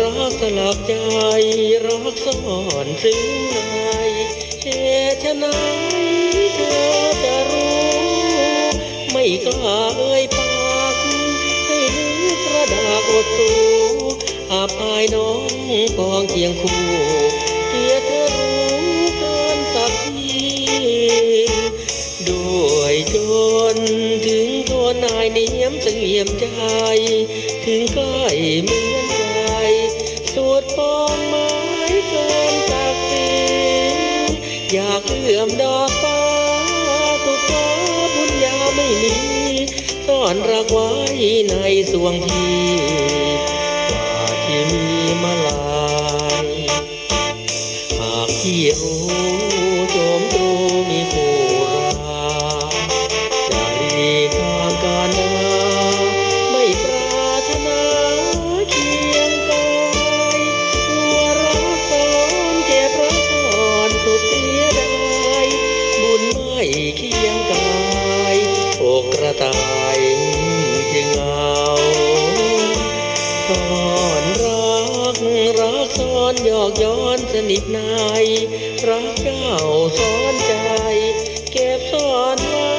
รอสลับใจ รักซ่อนซึ้งในเหตุไฉนเธอจะรู้ ไม่กล้าเอ่ยปากให้นึกกระดากอดสูอาภายน้องปองเคียงคู่เกียเธอรู้กินสักทีด้วยจนถึงตัวนายเนียมเสงี่ยมใจ ถึงใกล้เมือน ดปองไม้เกินสักสีอยากเลื่อมดอกฟ้าสุดฟ้าบุญญาไม่มีซ่อนรักไว้ในสวงที่กว่าที่มีมาลาย หากที่รู้โจ กายอกระต่ายจึงเอาซ่อนรักรักซ้อนหยอกย้อนสนิทในรักเจ้าซ้อนใจ เก็บซ่อนไว้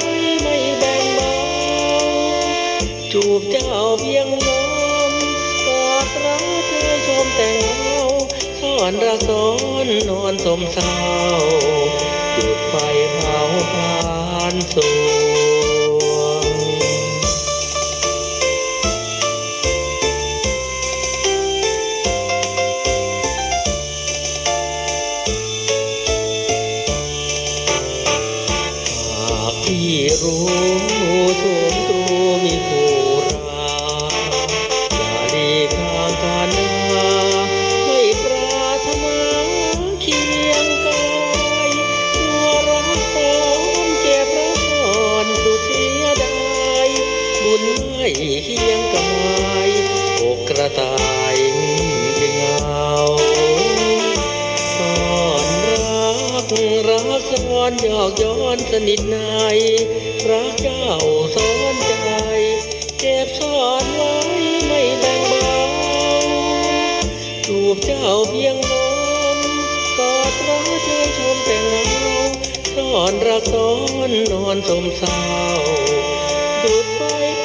ไม่แบ่งเบาจูบเจ้าเพียงลมกอดรักเธอชมแต่งเงาซ่อนรักซ้อนนอนสมเศร้า จุดไฟเผาพานสวงหากพี่รู้โฉ เคียงกายอกกระต่ายจึงเอาซ่อนรักรักซ้อนหยอกย้อนสนิทในรักเจ้าซ้อนใจเก็บซ่อนไว้ไม่แบ่งเบาจูบเจ้าเพียงลมกอดรักเชยชมแต่เงาซ่อนรักซ้อนนอนสมเศร้าดุดฟ้า